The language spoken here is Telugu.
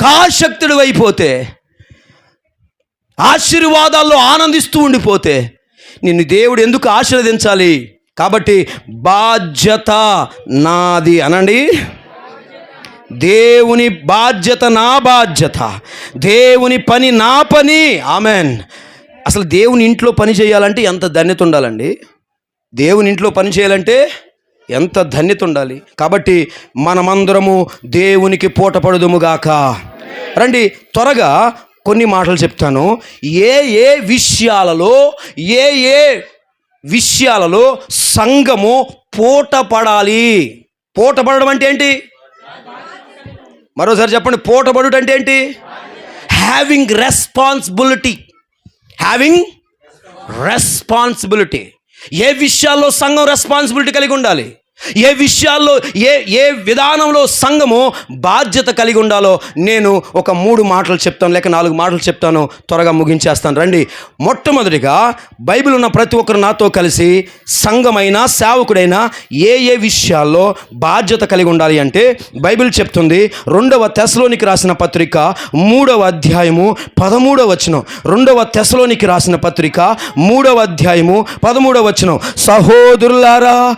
కాశక్తుడు అయిపోతే ఆశీర్వాదాల్లో ఆనందిస్తూ ఉండిపోతే నిన్ను దేవుడు ఎందుకు ఆశీర్వదించాలి? కాబట్టి బాధ్యత నాది అనండి. దేవుని బాధ్యత నా బాధ్యత దేవుని పని నా పని. ఆమెన్. అసలు దేవుని ఇంట్లో పని చేయాలంటే ఎంత ధన్యత ఉండాలండి? దేవుని ఇంట్లో పని చేయాలంటే ఎంత ధన్యత ఉండాలి? కాబట్టి మనమందరము దేవునికి పూటపడుదుముగాక రండి త్వరగా కొన్ని మాటలు చెప్తాను. ఏ ఏ విషయాలలో ఏ ఏ విషయాలలో సంఘము పూటపడాలి? పోటపడడం అంటే ఏంటి? మరోసారి చెప్పండి పోటపడుట అంటే ఏంటి? హ్యావింగ్ రెస్పాన్సిబిలిటీ హ్యావింగ్ రెస్పాన్సిబిలిటీ ఏ విషయాల్లో సంఘం రెస్పాన్సిబిలిటీ కలిగి ఉండాలి? ఏ విషయాల్లో ఏ ఏ విధానంలో సంఘము బాధ్యత కలిగి ఉండాలో నేను ఒక మూడు మాటలు చెప్తాను లేక నాలుగు మాటలు చెప్తాను త్వరగా ముగించేస్తాను. రండి. మొట్టమొదటిగా బైబిల్ ఉన్న ప్రతి ఒక్కరు నాతో కలిసి సంఘమైనా సేవకుడైనా ఏ ఏ విషయాల్లో బాధ్యత కలిగి ఉండాలి అంటే బైబిల్ చెప్తుంది. రెండవ తెశలోనికి రాసిన పత్రిక మూడవ అధ్యాయము పదమూడవ వచనం. రెండవ తెశలోనికి రాసిన పత్రిక మూడవ అధ్యాయము పదమూడవ వచనం. సహోదరులారా